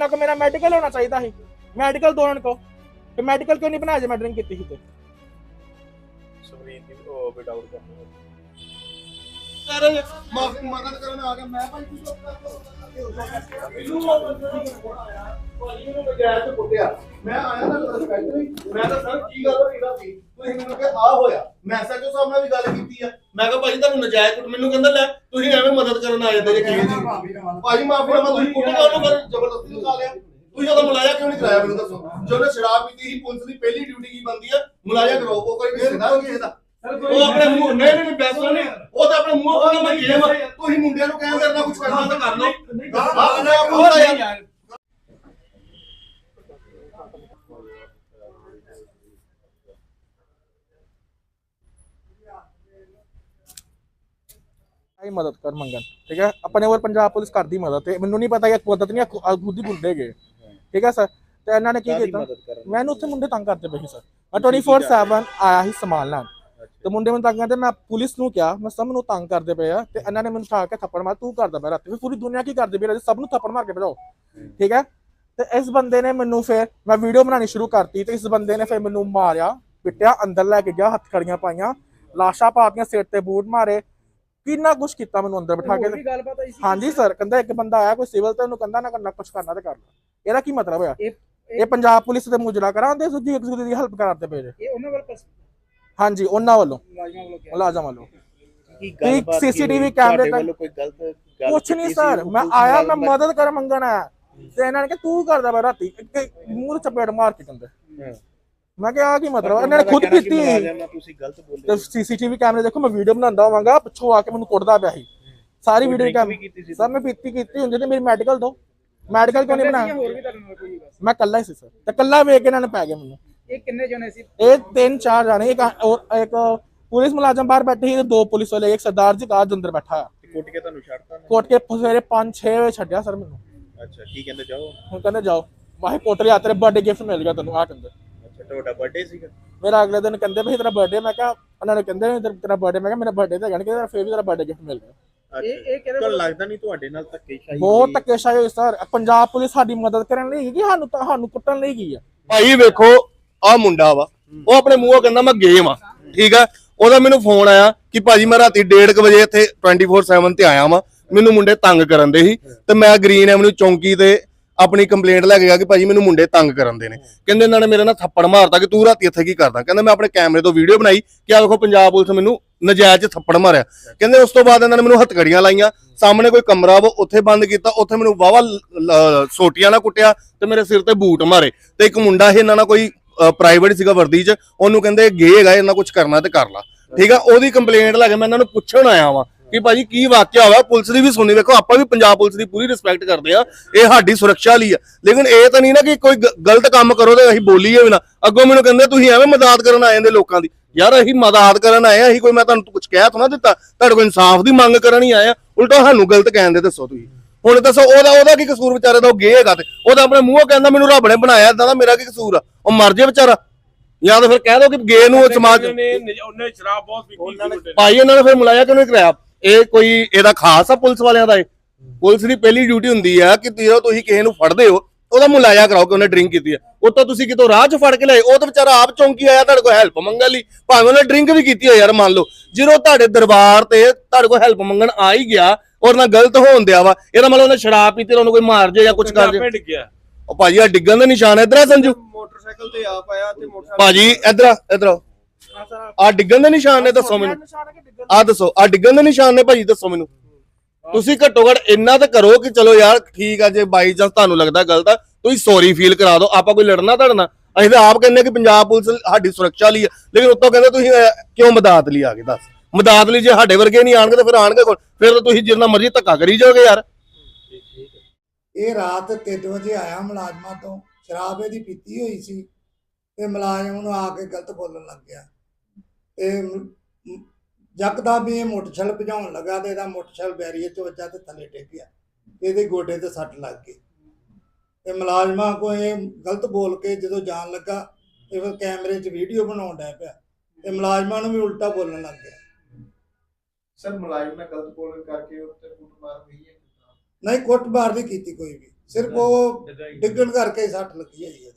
ਇਹਨਾਂ ਕੋ ਮੇਰਾ ਮੈਡੀਕਲ ਹੋਣਾ ਚਾਹੀਦਾ ਸੀ ਮੈਡੀਕਲ ਦੋ ਉਹਨਾਂ ਕੋ ਤੇ ਮੈਡੀਕਲ ਕਿਉਂ ਨਹੀਂ ਬਣਾਇਆ ਜੇ ਮੈਂ ਡਰਿੰਕ ਕੀਤੀ ਸੀ ਤੇ? ਸੁਵਰੀਨ ਦੀ ਉਹ ਵੀ ਡਾਊਟ ਕਰਨੀ ਕਰ ਮਾਫੀ ਮਦਦ ਕਰਨ ਆ ਗਿਆ। ਮੈਂ ਭਾਈ ਕੀ ਮੈਂ ਆਇਆ ਨਾ ਰਿਸਪੈਕਟ ਨਹੀਂ ਮੈਂ ਤਾਂ ਸਰ ਕੀ ਗੱਲ ਹੋਈ ਰਾਤੀ? ਤੁਸੀਂ ਮੈਨੂੰ ਕਿ ਆ ਹੋਇਆ। ਮੈਂ ਸੱਚੋ ਸਾਹਿਬ ਨਾਲ ਵੀ ਗੱਲ ਕੀਤੀ ਆ। ਮੈਂ ਕਿਹਾ ਭਾਈ ਤੁਹਾਨੂੰ ਨਜਾਇਜ਼ ਕੁੱਟ ਮੈਨੂੰ ਕਹਿੰਦਾ ਲੈ ਤੁਸੀਂ ਐਵੇਂ ਮਦਦ ਕਰਨ ਆ ਜਾਂਦੇ ਜੇ ਕਿਵੇਂ ਦੀ। ਭਾਈ ਮਾਫੀ ਨਾਲ ਤੁਸੀਂ ਕੁੱਟਿਆ ਉਹਨੂੰ ਫਿਰ ਲਗਾ ਲਿਆ ਤੁਸੀਂ ਉਹਦਾ ਮੁਲਾਇਆ ਕਿਉਂ ਨਹੀਂ ਕਰਾਇਆ ਮੈਨੂੰ ਦੱਸੋ? ਜੋ ਉਹਨੇ ਸ਼ਰਾਬ ਪੀਤੀ ਸੀ ਪੁਲਿਸ ਦੀ ਪਹਿਲੀ ਡਿਊਟੀ ਕੀ ਬੰਦੀ ਆ? ਮੁਲਾਇਆ ਕਰੋ ਉਹ ਕੋਈ ਕਿਸੇ ਦਾ ਹੋ ਕਿਸੇ ਦਾ ਉਹ ਆਪਣੇ ਮੂੰਹ ਨਹੀਂ ਨਹੀਂ ਬੈਸੋ ਨਹੀਂ। ਉਹ ਤਾਂ ਆਪਣੇ ਮੂੰਹ ਤੋਂ ਮੈਂ ਗੇਮ ਤੁਸੀਂ ਮੁੰਡਿਆਂ ਨੂੰ ਕਹਿ ਕਰਨਾ ਕੁਝ ਕਰਨਾ ਤਾਂ ਕਰ ਲਓ। ਆਪ ਨੂੰ ਤਾਂ ਯਾਰ ਆਈ ਮਦਦ ਕਰ ਮੰਗਣ ਠੀਕ ਹੈ? ਆਪਣੇ ਵੱਲ ਪੰਜਾਬ ਪੁਲਿਸ ਕਰਦੀ ਮਦਦ ਤੇ ਮੈਨੂੰ ਨਹੀਂ ਪਤਾ ਇਹ ਮਦਦ ਨਹੀਂ ਖੁਦ ਹੀ ਗੁੰਡੇ ਗਏ। ਠੀਕ ਹੈ ਸਰ? ਤੇ ਇਹਨਾਂ ਨੇ ਕੀ ਕੀਤਾ? ਮੈਨੂੰ ਉੱਥੇ ਮੁੰਡੇ ਤੰਗ ਕਰਦੇ ਪਏ ਸੀ ਸਰ। ਮੈਂ 24/7 ਆਇਆ ਸੀ ਸਮਾਨ ਲੈਣ। ਤੇ ਮੁੰਡੇ ਮੈਨੂੰ ਤੰਗ ਕਰਦੇ ਮੈਂ ਪੁਲਿਸ ਨੂੰ ਕਿਹਾ ਮੈਂ ਸਭ ਨੂੰ ਤੰਗ ਕਰਦੇ ਪਏ ਆ ਤੇ ਇਹਨਾਂ ਨੇ ਮੈਨੂੰ ਠਾ ਕੇ ਥੱਪੜ ਮਾਰ ਤੂੰ ਕਰਦਾ ਪਿਆ ਰਾਤੀ। ਪੂਰੀ ਦੁਨੀਆ ਕੀ ਕਰਦੀ ਪਈ ਰਾਤੀ? ਸਭ ਨੂੰ ਥੱਪੜ ਮਾਰ ਕੇ ਭਜਾਓ। ਠੀਕ ਹੈ? ਤੇ ਇਸ ਬੰਦੇ ਨੇ ਮੈਨੂੰ ਫਿਰ ਮੈਂ ਵੀਡੀਓ ਬਣਾਉਣੀ ਸ਼ੁਰੂ ਕਰਤੀ ਤੇ ਇਸ ਬੰਦੇ ਨੇ ਫਿਰ ਮੈਨੂੰ ਮਾਰਿਆ ਪਿੱਟਿਆ ਅੰਦਰ ਲੈ ਕੇ ਗਿਆ ਹੱਥ ਖੜੀਆਂ ਪਾਈਆਂ ਲਾਸ਼ਾਂ ਪਾਤੀਆਂ ਸਿਰ ਤੇ ਬੂਟ ਮਾਰੇ ਕਿੰਨਾ ਕੁਛ ਕੀਤਾ ਮੈਨੂੰ ਅੰਦਰ ਬਿਠਾ ਕੇ ਗੱਲਬਾਤ ਹੋਈ ਸੀ ਹਾਂਜੀ ਸਰ ਕਹਿੰਦਾ ਇੱਕ ਬੰਦਾ ਆਇਆ ਕੋਈ ਸਿਵਲ ਤੇ ਉਹਨੂੰ ਕਹਿੰਦਾ ਨਾ ਕਰਨਾ ਕਰਨਾ ਤੇ ਕਰ ਲੈ। ਇਹਦਾ ਕੀ ਮਤਲਬ ਹੋਇਆ? ਇਹ- ਪੰਜਾਬ ਪੁਲਿਸ ਦੇ ਮੁਜਰਾ ਕਰਾਉਂਦੇ ਸੁਜੀ ਇੱਕ ਦੂਜੇ ਦੀ ਹੈਲਪ ਕਰਾਉਂਦੇ ਪਏ ਜੇ। ਇਹ ਉਹਨਾਂ ਵੱਲ ਹਾਂਜੀ ਉਹਨਾਂ ਵੱਲੋਂ। ਮੁਲਾਜ਼ਮਾਂ ਵੱਲੋਂ ਕੀ ਗੱਲਬਾਤ ਹੋਈ? ਕੈਮਰੇ ਵੱਲੋਂ ਕੋਈ ਗਲਤ ਗੱਲ ਕੁਛ ਨਹੀਂ ਸਰ ਮੈਂ ਆਇਆ ਮੈਂ ਮਦਦ ਕਰ ਮੰਗਣ ਆਇਆ। ਤੇ ਇਹਨਾਂ ਨੇ ਕਿ ਤੂੰ ਕਰਦਾ ਵਾ ਰਾਤੀ। ਮੂੰਹ ਤੇ ਚਪੇੜ ਮਾਰ ਕੇ ਕਹਿੰਦੇ। ਮੈਂ ਕਿਹਾ ਆ ਕੀ ਮਤਲਬ ਇਹਨਾਂ ਨੇ ਖੁਦ ਕੀਤੀ ਤੁਸੀਂ ਗਲਤ ਤੇ ਸੀਸੀਟੀਵੀ ਕੈਮਰੇ ਦੇਖੋ ਮੈਂ ਵੀਡੀਓ ਬਣਾਉਂਦਾ ਹੋਵਾਂਗਾ ਪਿੱਛੋਂ ਆ ਕੇ ਮੈਨੂੰ ਕੁੱਟਦਾ ਪਿਆ ਸੀ। ਸਾਰੀ ਵੀਡੀਓ ਕੈਮ ਸਰ ਮੈਂ ਪੀਤੀ ਕੀਤੀ ਹੁੰਦੀ ਤੇ ਮੇਰੀ ਮੈਡੀਕਲ ਦੋ। ਮੈਡੀਕਲ ਕਿਉਂ ਨਹੀਂ ਬਣਾਇਆ? ਹੋਰ ਵੀ ਤੁਹਾਡੇ ਨਾਲ ਕੋਈ ਬਸ ਮੈਂ ਕੱਲਾ ਹੀ ਸੀ ਸਰ। ਤੇ ਕੱਲਾ ਵੇਖ ਕੇ ਇਹਨਾਂ ਨੇ ਪੈ ਗਏ ਮੈਨੂੰ। ਇਹ ਕਿੰਨੇ ਜਣੇ ਸੀ? ਇਹ ਤਿੰਨ ਚਾਰ ਜਾਣੇ ਇੱਕ ਔਰ ਇੱਕ ਪੁਲਿਸ ਮੁਲਾਜ਼ਮ ਬਾਹਰ ਬੈਠੇ ਸੀ ਤੇ ਦੋ ਪੁਲਿਸ ਵਾਲੇ ਇੱਕ ਸਰਦਾਰ ਜੀ ਕਾਜ ਅੰਦਰ ਬੈਠਾ ਆ ਕੁੱਟ ਕੇ ਤੁਹਾਨੂੰ ਛੱਡਤਾ ਨਾ ਕੋਟ ਕੇ ਸਵੇਰੇ 5-6 ਵਜੇ ਛੱਡਿਆ ਸਰ ਮੈਨੂੰ। ਅੱਛਾ ਕੀ ਕਹਿੰਦੇ ਜਾਓ? ਹੁਣ ਕਹਿੰਦੇ ਜਾਓ। ਮਾਹੀ ਕੋਟ ਲਿਆ ਤੇਰੇ ਬਰਥਡੇ ਗਿਫਟ ਮਿਲ ਗਿਆ ਤੈਨੂੰ ਆ ਕਹਿੰਦੇ। ਤੁਹਾਡਾ ਬਰਥਡੇ ਸੀਗਾ। ਮੇਰਾ ਅਗਲੇ ਦਿਨ ਕਹਿੰਦੇ ਵੀ ਤੇਰਾ ਬਰਥਡੇ ਮੈਂ ਕਿਹਾ ਉਹਨਾਂ ਨੇ ਕਹਿੰਦੇ ਵੀ ਤੇਰਾ ਬਰਥਡੇ ਮੈਂ ਕਿਹਾ ਮੇਰਾ ਬਰਥਡੇ ਤਾਂ ਹੈਗਾ ਨਹੀਂ ਕਿ ਤੇਰਾ ਫੇਰ ਵੀ ਤੇਰਾ ਬਰਥਡੇ ਗਿਫਟ ਮਿਲ ਗਿਆ ਇਹ ਇਹ ਕਿਹਦੇ ਤੁਹਾਨੂੰ ਵੱਲੋਂ? ਲੱਗਦਾ ਨਹੀਂ ਤੁਹਾਡੇ ਨਾਲ ਧੱਕੇਸ਼ਾਹੀ ਬਹੁਤ ਹੋਈ? ਧੱਕੇਸ਼ਾਹੀ ਹੋਈ ਸਰ। ਪੰਜਾਬ ਪੁਲਿਸ ਸਾਡੀ ਮਦਦ ਕਰਨ ਲਈ ਗਈ ਕਿ ਸਾਨੂੰ ਤਾਂ ਸਾਨੂੰ ਕੁੱਟਣ ਲਈ ਗਈ ਆ? ਭਾਈ ਵੇਖੋ ਆ ਮੁੰਡਾ ਵਾ। ਉਹ ਆਪਣੇ ਮੂੰਹੋਂ ਕਹਿੰਦਾ ਮੈਂ ਗੇਮ ਆ ਠੀਕ ਆ ਉਹਦਾ ਮੈਨੂੰ ਫੋਨ ਆਇਆ ਕਿ ਭਾਜੀ ਮੈਂ ਰਾਤੀ 1:30 ਵਜੇ ਇੱਥੇ 24/7 ਤੇ ਆਇਆ ਵਾਂ। ਮੈਨੂੰ ਮੁੰਡੇ ਤੰਗ ਕਰਨ ਦੇ ਸੀ। ਤੇ ਮੈਂ ਗ੍ਰੀਨ ਐਵਨਿਊ ਚੌਂਕੀ ਤੇ ਆਪਣੀ ਕੰਪਲੇਂਟ ਲੈ ਕੇ ਗਿਆ ਕਿ ਭਾਜੀ ਮੈਨੂੰ ਮੁੰਡੇ ਤੰਗ ਕਰਨ ਦੇ ਨੇ। ਕਹਿੰਦੇ ਇਹਨਾਂ ਨੇ ਮੇਰੇ ਨਾਲ ਥੱਪੜ ਮਾਰਤਾ ਕਿ ਤੂੰ ਰਾਤੀ ਇੱਥੇ ਕੀ ਕਰਦਾ? ਕਹਿੰਦਾ ਮੈਂ ਆਪਣੇ ਕੈਮਰੇ ਤੋਂ ਵੀਡੀਓ ਬਣਾਈ ਕਿ ਆ ਵੇਖੋ ਪੰਜਾਬ ਪੁਲਿਸ ਮੈਨੂੰ ਨਜਾਇਜ਼ ਥੱਪੜ ਮਾਰਿਆ। ਕਹਿੰਦੇ ਉਸ ਤੋਂ ਬਾਅਦ ਇਹਨਾਂ ਨੇ ਮੈਨੂੰ ਹੱਥਕੜੀਆਂ ਲਾਈਆਂ ਸਾਹਮਣੇ ਕੋਈ ਕਮਰਾ ਵਾ ਉੱਥੇ ਬੰਦ ਕੀਤਾ ਉੱਥੇ ਮੈਨੂੰ ਵਾਵਾ ਸੋਟੀਆਂ ਨਾਲ ਕੁੱਟਿਆ ਤੇ ਮੇਰੇ ਸਿਰ ਤੇ ਬੂਟ ਮਾਰੇ ਤੇ ਇੱਕ ਮੁੰਡਾ ਸੀ ਇਹਨਾਂ ਨਾਲ ਕੋਈ ਪ੍ਰਾਈਵੇਟ ਸੀਗਾ ਵਰਦੀ 'ਚ ਉਹਨੂੰ ਕਹਿੰਦੇ ਗੇ ਹੈਗਾ ਇਹਨਾਂ ਕੁਝ ਕਰਨਾ ਤੇ ਕਰ ਲਾ। ਠੀਕ ਆ ਉਹਦੀ ਕੰਪਲੇਂਟ ਲੈ ਕੇ ਮੈਂ ਇਹਨਾਂ ਨੂੰ ਪੁੱਛਣ ਆਇਆ ਵਾਂ। ਕਿ ਭਾਜੀ ਕੀ ਵਾਕਿਆ ਹੋਇਆ ਪੁਲਿਸ ਦੀ ਵੀ ਸੁਣੀ ਵੇਖੋ ਆਪਾਂ ਵੀ ਪੰਜਾਬ ਪੁਲਿਸ ਦੀ ਪੂਰੀ ਰਿਸਪੈਕਟ ਕਰਦੇ ਆ ਇਹ ਸਾਡੀ ਸੁਰੱਖਿਆ ਲਈ ਆ। ਲੇਕਿਨ ਇਹ ਤਾਂ ਨਹੀਂ ਨਾ ਕਿ ਕੋਈ ਗਲਤ ਕੰਮ ਕਰੋ ਤੇ ਅਸੀਂ ਬੋਲੀਏ ਵੀ ਨਾ। ਅੱਗੋਂ ਮੈਨੂੰ ਕਹਿੰਦੇ ਤੁਸੀਂ ਐਵੇਂ ਮਦਦ ਕਰਨ ਆ ਜਾਂਦੇ ਲੋਕਾਂ ਦੀ। ਯਾਰ ਅਸੀਂ ਮਦਦ ਕਰਨ ਆਏ ਆ ਅਸੀਂ ਕੋਈ ਮੈਂ ਤੁਹਾਨੂੰ ਕੁਝ ਕਹਿ ਥੋੜਾ ਦਿੱਤਾ ਤੁਹਾਡੇ ਕੋਲ ਇਨਸਾਫ ਦੀ ਮੰਗ ਕਰਨ ਹੀ ਆਏ ਆ ਉਲਟਾ ਸਾਨੂੰ ਗਲਤ ਕਹਿੰਦੇ ਦੱਸੋ ਤੁਸੀਂ। ਹੁਣ ਦੱਸੋ ਉਹਦਾ ਉਹਦਾ ਕੀ ਕਸੂਰ ਵਿਚਾਰੇ ਦਾ ਉਹ ਗੇ ਹੈਗਾ ਤੇ। ਉਹਦਾ ਆਪਣੇ ਮੂੰਹੋਂ ਕਹਿੰਦਾ ਮੈਨੂੰ ਰੱਬ ਨੇ ਬਣਾਇਆ ਇਦਾਂ ਦਾ ਮੇਰਾ ਕੀ ਕਸੂਰ ਆ? ਉਹ ਮਰ ਜੇ ਵਿਚਾਰਾ। ਜਾਂ ਤਾਂ ਫਿਰ ਕਹਿ ਦੋ ਕਿ ਗੇ ਨੂੰ ਉਹ ਸਮਾਜ ਨੇ ਉਹਨੇ ਸ਼ਰਾਬ ਬਹੁਤ ਪੀਤੀ ਨੇ। ਭਾਈ ਉਹਨਾਂ ਨੇ ਫਿਰ ਮੁਲਾਇਆ ਕਿਉਂ ਨਹੀਂ ਕਰਾਇਆ ਇਹ ਕੋਈ ਇਹਦਾ ਖਾਸ ਆ ਪੁਲਿਸ ਵਾਲਿਆਂ ਦਾ ਇਹ। ਪੁਲਿਸ ਦੀ ਪਹਿਲੀ ਡਿਊਟੀ ਹੁੰਦੀ ਆ ਕਿ ਜਦੋਂ ਤੁਸੀਂ ਕਿਸੇ ਨੂੰ ਫੜਦੇ ਹੋ ਉਹਦਾ ਮੁਲਾਇਆ ਕਰਾਓ ਕਿ ਉਹਨੇ ਡਰਿੰਕ ਕੀਤੀ ਆ। ਉਹ ਤਾਂ ਤੁਸੀਂ ਕਿਤੋਂ ਰਾਹ 'ਚ ਫੜ ਕੇ ਲਿਆਏ ਉਹ ਤਾਂ ਵਿਚਾਰਾ ਆਪ ਚੌਂਕੀ ਆਇਆ ਤੁਹਾਡੇ ਕੋਲ ਹੈਲਪ ਮੰਗਣ ਲਈ। ਭਾਵੇਂ ਉਹਨੇ ਡਰਿੰਕ ਵੀ ਕੀਤੀ ਹੋ ਯਾਰ ਮੰਨ ਲਓ। ਜਦੋਂ ਤੁਹਾਡੇ ਦਰਬਾਰ ਤੇ ਤੁਹਾਡੇ ਕੋਲ ਹੈਲਪ ਮੰਗਣ ਆ ਹੀ ਗਿਆ ਔਰ ਨਾਲ ਗਲਤ ਹੋਣ ਦਿਆ ਵਾ ਇਹਦਾ ਮਤਲਬ ਉਹਨੇ ਸ਼ਰਾਬ ਪੀਤੀ ਤੇ ਉਹਨੂੰ ਕੋਈ ਮਾਰ ਜੇ ਜਾਂ ਕੁਝ ਕਰ ਜੇ। ਉਹ ਭਾਜੀ ਆ ਡਿੱਗਣ ਦਾ ਨਿਸ਼ਾਨ ਹੈ ਇਧਰ ਆ ਸੰਜੂ। ਮੋਟਰਸਾਈਕਲ ਤੇ ਆਪ ਆਇਆ ਤੇ ਮੋਟਰਸਾਈਕਲ ਭਾਜੀ ਇਧਰ ਆ ਇਧਰ ਆ। ਆ ਡਿੱਗਣ ਦੇ ਨਿਸ਼ਾਨ ਨੇ ਦੱਸੋ ਮੈਨੂੰ। ਆ ਦੱਸੋ ਆ ਡਿੱਗਣ ਦੇ ਨਿਸ਼ਾਨ ਨੇ ਭਾਜੀ ਦੱਸੋ ਮੈਨੂੰ। ਤੁਸੀਂ ਘੱਟੋ ਘੱਟ ਇੰਨਾ ਤਾਂ ਕਰੋ ਕਿ ਚਲੋ ਯਾਰ ਠੀਕ ਆ ਜੇ ਬਾਈ ਚਾਂਸ ਤੁਹਾਨੂੰ ਲੱਗਦਾ ਗਲਤ ਆ ਤੁਸੀਂ ਸੌਰੀ ਫੀਲ ਕਰਾ ਦਿਓ ਆਪਾਂ ਕੋਈ ਲੜਨਾ ਧੜਨਾ ਅਸੀਂ ਤਾਂ ਆਪ ਕਹਿੰਦੇ ਕਿ ਪੰਜਾਬ ਪੁਲਿਸ ਸਾਡੀ ਸੁਰੱਖਿਆ ਲਈ ਆ ਲੇਕਿਨ ਉੱਤੋਂ ਕਹਿੰਦੇ ਤੁਸੀਂ ਅਹ, ਕਿਉਂ ਮਦਦ ਲਈ ਆ ਗਏ ਦੱਸ। ਮਦਦ ਲਈ ਜੇ ਸਾਡੇ ਵਰਗੇ ਨਹੀਂ ਆਣਗੇ ਤਾਂ ਫਿਰ ਆਣਗੇ ਕੋਲ ਫਿਰ ਤਾਂ ਤੁਸੀਂ ਜਿੰਨਾ ਮਰਜ਼ੀ ਧੱਕਾ ਕਰੀ ਜਾਓਗੇ ਯਾਰ। ਇਹ ਰਾਤ 3 ਵਜੇ ਆਇਆ ਮੁਲਾਜ਼ਮਾਂ ਤੋਂ ਸ਼ਰਾਬ ਇਹਦੀ ਪੀਤੀ ਹੋਈ ਸੀ ਤੇ ਮੁਲਾਜ਼ਮ ਨੂੰ ਆ ਕੇ ਗਲਤ ਬੋਲਣ ਲੱਗ ਗਿਆ। ਤੇ ਮ- ਮ- ਹੀ ਇਹ ਮੋਟਰਸਾਈਕਲ ਭਜਾਉਣ ਲੱਗਾ ਤੇ ਇਹਦਾ ਮੋਟਰਸਾਈਕਲ ਬੈਰੀਅਰ 'ਚ ਵੱਜਾ ਤੇ ਥੱਲੇ ਡਿੱਗ ਗਿਆ ਇਹਦੇ ਗੋਡੇ ਤੇ ਸੱਟ ਲੱਗ ਗਈ। ਤੇ ਮੁਲਾਜ਼ਮਾਂ ਕੋ ਇਹ ਗਲਤ ਬੋਲ ਕੇ ਜਦੋਂ ਜਾਣ ਲੱਗਾ ਇਹ ਫਿਰ ਕੈਮਰੇ 'ਚ ਵੀਡੀਓ ਬਣਾਉਣ ਡਿਆ ਪਿਆ ਤੇ ਮੁਲਾਜ਼ਮਾਂ ਨੂੰ ਵੀ ਉਲਟਾ ਬੋਲਣ ਲੱਗ ਗਿਆ। ਸਰ ਮੁਲਾਜ਼ਮ ਨੇ ਗਲਤ ਬੋਲਣ ਕਰਕੇ ਉੱਤੇ ਕੁੱਟਮਾਰ ਹੋਈ ਹੈ ਨਹੀਂ ਕੁੱਟਮਾਰ ਨਹੀਂ ਕੀਤੀ ਕੋਈ ਵੀ। ਸਿਰਫ ਉਹ ਡਿੱਗਣ ਕਰਕੇ ਸੱਟ ਲੱਗੀ ਹੈ ਜੀ।